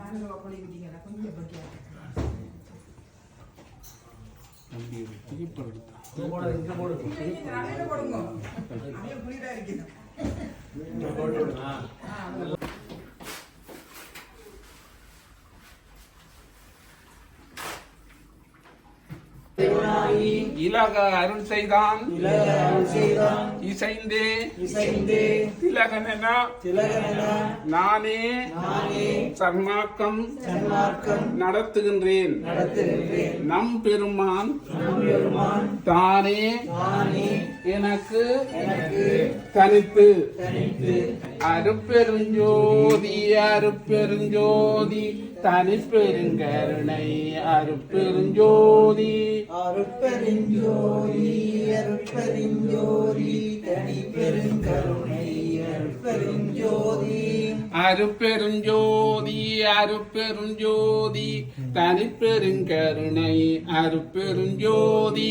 சாணக பொழி விட்டீங்கன்னா கொஞ்சம் பட்டியா நிறைய போடுங்க. இலக அருள் செய்தான். இசைந்தே. இசைந்தே. திலகனென. திலகனென. நானே. நானே. சர்மாக்கம் சன்மார்க்கம் நடத்துகின்றேன். நடத்துகின்றேன். நம் பெருமான். தானே. எனக்கு தனித்து அருப்பெருஞ்சோதி அருப்பெருஞ்சோதி தனிப்பெருங்கருணை அருப்பெருஞ்சோதி. அருட்பெருஞ்சோதி அருட்பெருஞ்சோதி தனி பெருங்கருணை அருட்பெருஞ்சோதி அருப்பெருஞ்சோதி அருப்பெருஞ்சோதி தனிப்பெருங்கருணை அருப்பெருஞ்சோதி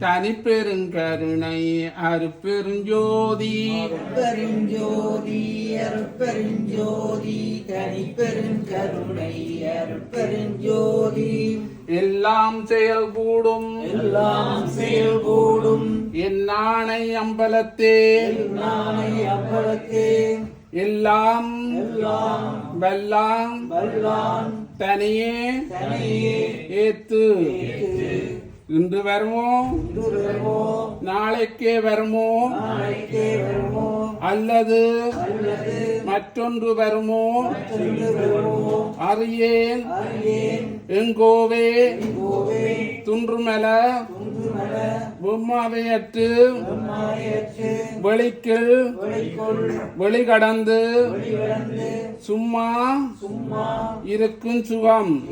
அருட்பெருஞ்சோதி அருப்பெருஞ்சோதி. அருப்பெருஞ்சோதி தனிப்பெருங்கருணை அருப்பெருஞ்சோதி. அருட்பெருஞ்சோதி அருட்பெருஞ்சோதி தனி பெருங்கருணை அருட்பெருஞ்சோதி எல்லாம் எல்லாம் செயல்கூடும். என்னானை அம்பலத்தே. நாளை அப்பளத்தே எல்லாம் எல்லாம் வெல்லாம் வல்லான் தனியே தனியே ஏத்து. இன்று வருமோ? நாளைக்கே வருமோ? அல்லது மற்றொன்று வருமோ? அறியேன். எங்கோவே? கோவே துன்றுமல. பொம்மாவையற்று ஒளிக்குள் வெளிகடந்து. சும்மா. இருக்கும் சுகம்.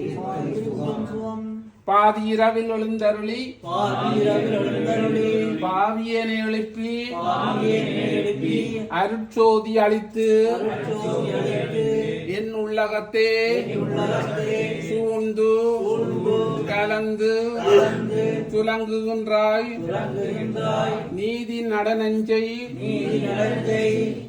சுகம் சுகம் பாதி இரவில் எழுந்தருளி. பாவியனை எழுப்பி. அருட்சோதி அளித்து. என் உள்ளகத்தே. சூழ்ந்து. கலந்து. துலங்குகின்றாய். நீதி நடனஞ்சை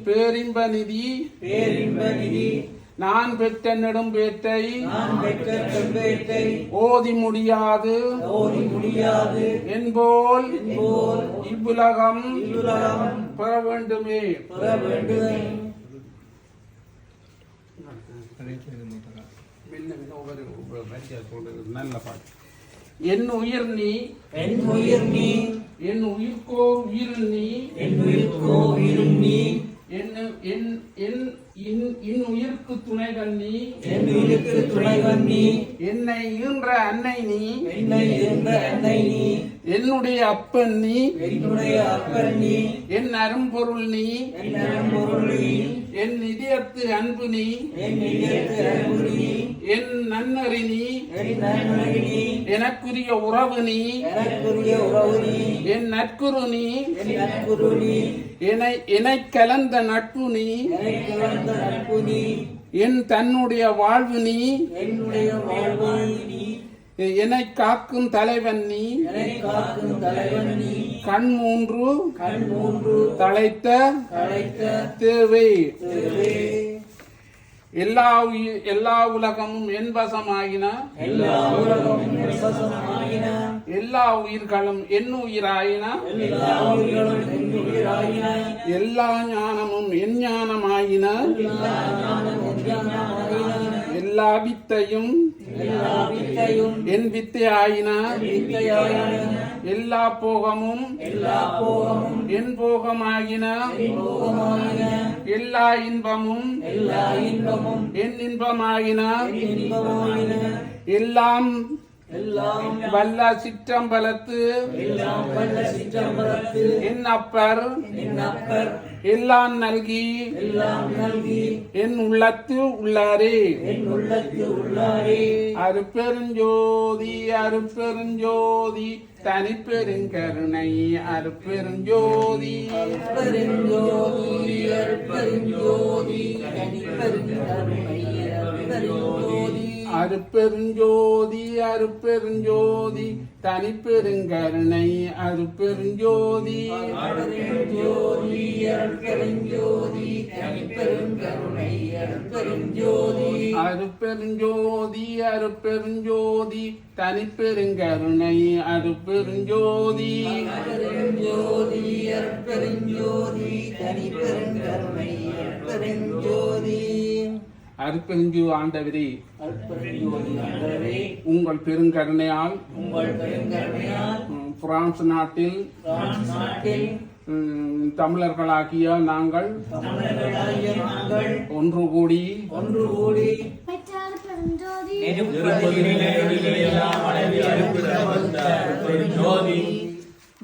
பேரின்ப நிதி. பேரின்ப நிதி. நான் பெற்ற நெடும் பேட்டை நான் பெற்ற செவ்வேட்டை ஓதி முடியாது. ஓதி முடியாது. என்போல் போல் இவ்வுலகம் பெற வேண்டுமே. பெற வேண்டுமே. நல்ல பாட்டு என் உயிர் நீ. என் உயிர் நீ. என் உயிர்க்கோ உயிர் நீ. என் உயிர்க்கோ உயிரும் நீ. என்னை ஈன்ற அன்னை நீ. என்னை இருந்த அன்னை நீ. என்னுடைய அப்பன் நீ. என்னுடைய அப்பன் நீ. என் அரும்பொருள் நீ. என் அரும்பொருள் நீ. என் இதயத்து அன்பு நீ. என் இதயத்து அன்பு நீ. என் நன்னறி நீ. என் நன்மை நீ. எனக்குரிய உறவு நீ. எனக்குரிய உறவு நீ. என் நட்குரு நீ. என் நட்புரு நீ. என்னை என்னை கலந்த நட்பு நீ. வந்த நட்பு நீ. என் தன்னுடைய வாழ்வு நீ. என்னுடைய வாழ்வு நீ. என்னை காக்கும் தலைவன் நீ. காக்கும் தலைவன் நீ. கண் மூன்று கண் மூன்று தலைத்த தேவை. தேவே. எல்லா எல்லா உலகமும் என் வசமாகின எல்லா உயிர்களும் என் உயிராயின எல்லா ஞானமும் என் ஞானமாயின எல்லா ஞானம் ஞானமாயின எல்லா வித்தையும் என் வித்தையாயின. எல்லா போகமும் எல்லா போகமும் என் போகமாகின எல்லா இன்பமும் எல்லா இன்பமும் என் இன்பமாகின எல்லாம் வல்ல சிற்றம்பலத்து என் அப்பர் எல்லாம் நல்கி என் உள்ளத்து உள்ளாரே அருப்பெருஞ்சோதி அருப்பெருஞ்சோதி தனிப்பெருங்கருணை அருப்பெருஞ்சோதி. பெருஞ்சோதி அருட்பெருஞ்சோதி தனிப்பெருங்கருணை அருப்பெருஞ்சோதி அருப்பெருஞ்சோதி தனிப்பெருங்கருணை அருப்பெருஞ்சோதி. அருட்பெருஞ்சோதி அருட்பெருஞ்சோதி தனிப்பெருங்கருணை அருட்பெருஞ்சோதி அருப்பெருஞ்சோதி அருப்பெருஞ்சோதி தனிப்பெருங்கருணை அருப்பெருஞ்சோதி. அருட்பெருஞ்சோதி அருட்பெருஞ்சோதி தனிப்பெருங்கருணை அருட்பெருஞ்சோதி அருப்பெருஞ்சு ஆண்டவரே உங்கள் பெருங்கருணையால் பிரான்ஸ் நாட்டில் பிரான்ஸ் நாட்டில் ம், தமிழர்களாகிய நாங்கள் தமிழர்களாகிய நாங்கள் ஒன்று கூடி ஒன்று கூடி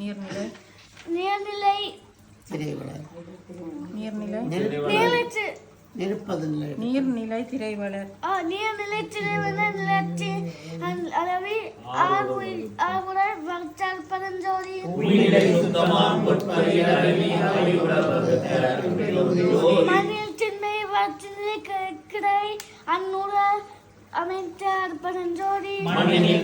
நீர்நிலை. நீர்நிலை. நீர்நிலை. இருப்பதில்லை நீர்நிலை திரைவளர். ஆ, நீர்நிலை நிலச்சி அளவி ஆறுமுறை வகுத்தார் பெருஞ்சோதி. மண்ணில் திண்மை வச்சினை கிடை அந்நூற அமைத்தார் பெருஞ்சோதி. மண்ணில்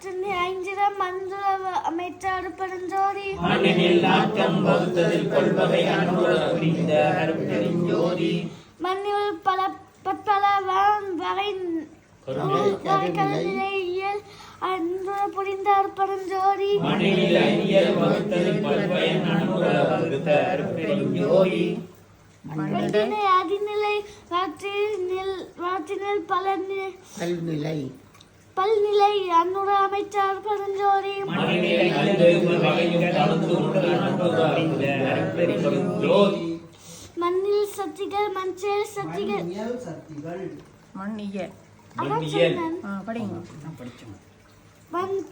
வச்சினை ஐந்திர மந்துர அமைத்தார் பெருஞ்சோதி. மண்ணினில் நாட்டம் வகுத்ததில் கொள்வகை அன்புற புரிந்த அருட்பெருஞ்சோதி மண்ணில் பல பற்பல வகை நிலையில் அன்பு புரிந்தார் பெருஞ்சோதி. மண்ணினில் ஐயர் வகுத்ததில் பல்பயன் அன்புற வகுத்த அருட்பெருஞ்சோதி வெற்றினை அதிநிலை வாற்றினில் வாற்றினில் பல நி- கல்விநிலை பல்நிலை அன்னுட அமைச்சார் பெருஞ்சோதி. மண்ணில் சக்திகள் மஞ்சள் சக்திகள் மண்ணியல்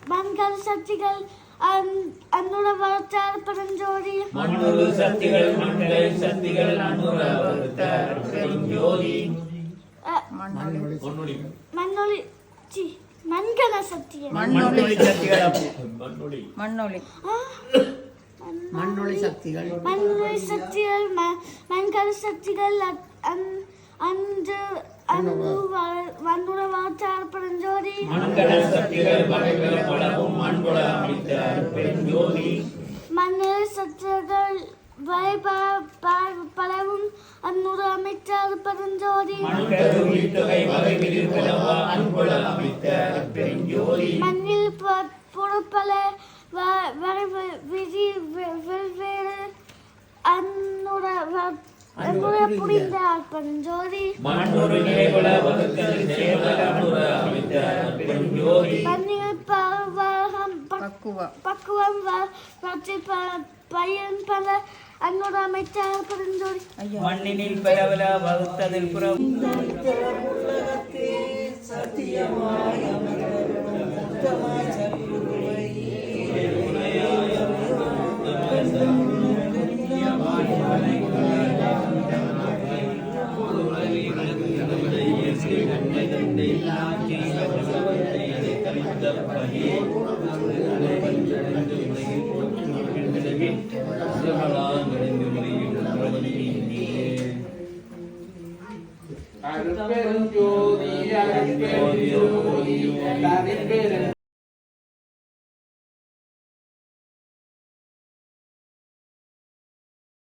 மண்கள் சக்திகள் அன்- அன்னுட வளர்த்தார் பெருஞ்சோதி. மண்ணுரு சக்திகள் மண்கள் சக்திகள் மண்ணொளி. மண்ணொளி. சி மண்கல சக்திகள். மண்ணொளி. சக்திகள் மண்ணொளி. ஆ, மண்ணொளி சக்திகள். மண்ணுளி சக்திகள் மண்கல சக்திகள் அன்று அன்பு வ- வன்னுட வளர்த்தார் பெருஞ்சோதி மண்கடல் சக்திகள் பலவும் பலவும் அந்நூறு அமைச்சர் பெருஞ்சோதி. மண்ணில் பொறுப்பல வ- வரை வி- விதி வெவ்வேறு அந்நூற வ- அந்நூற புரிந்த பெருஞ்சோதி. மண்ணொரு நிலைபல Pakuva. വാ പച്ച പയ്യൻ പല അങ്ങോട്ട് അമ്മച്ചാർപ്പെടുന്തോടി മണ്ണിനിൽ പല പല വകുത്ത നിൽപ്പുറം സത്യമായ Al perro, yo di al perro, yo al perro.